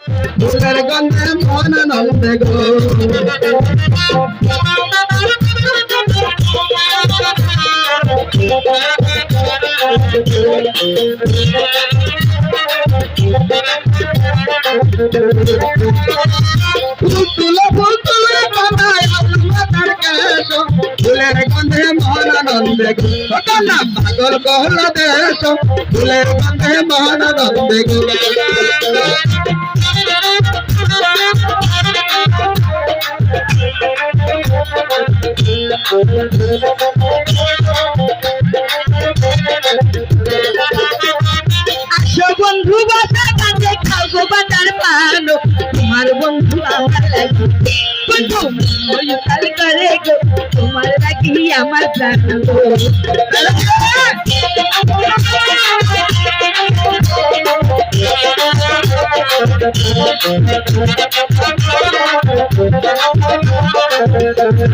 ফুলের গন্ধে মন নন্দে গো। মাতার কেশ। ফুলের গন্ধে মন নন্দে গো। পাগল কহল দেশ। ফুলের গন্ধে মন নন্দে গো। আসো বন্ধু বাসা কাছে খাও বাটার পানো তোমার বন্ধু আমার লাগি। বন্ধু ময়ূকাল করে গো, তোমার লাগি আমার প্রাণ গো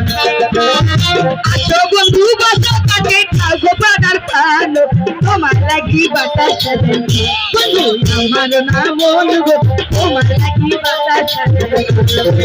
আসো বন্ধু বাসা কাছে খাও গো বাটার পানো তোমার লাগি বাতাস সাজাই বন্ধু আমার নাম গো তোমার লাগি বাতাস তুমি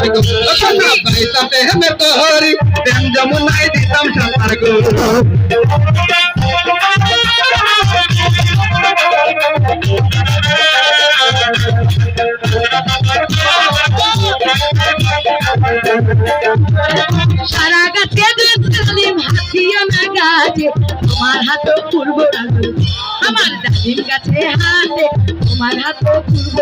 পাইতা প্রেমের করি যমুনাই দিতাম সাঁতার গো সারা গাছে ডালিম হাসিও না গাছে তোমার হাত পূর্ব আমার ডালিম গাছে হাতে তোমার হাত পূর্ব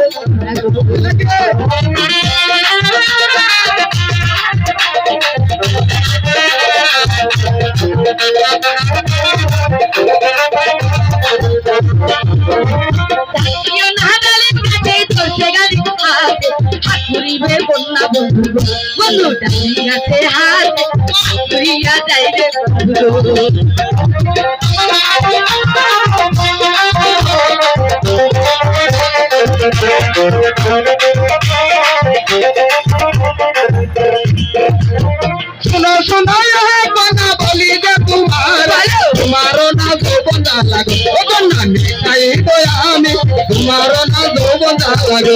বন্ধু বন্ধু ডালিম গাছে হাত তুইয়া যাইবে বন্ধু শোনো শোনো বানা বলি যে তোমার তোমারও না যৌবন লাগো। ও কন্যা দয়া আমি তোমারও না যৌবন লাগো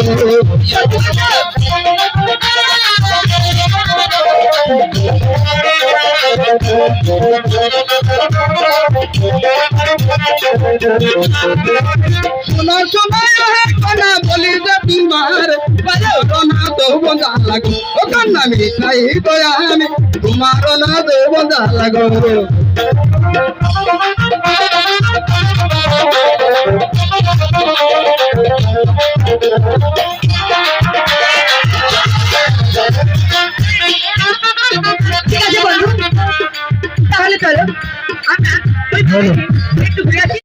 শোনো শোনো এ বানা বলি যে তোমার তোমারও না যৌবন লাগো ও কন্যা নিতাই দয়া আমি তোমারও না যৌবন লাগো चलो।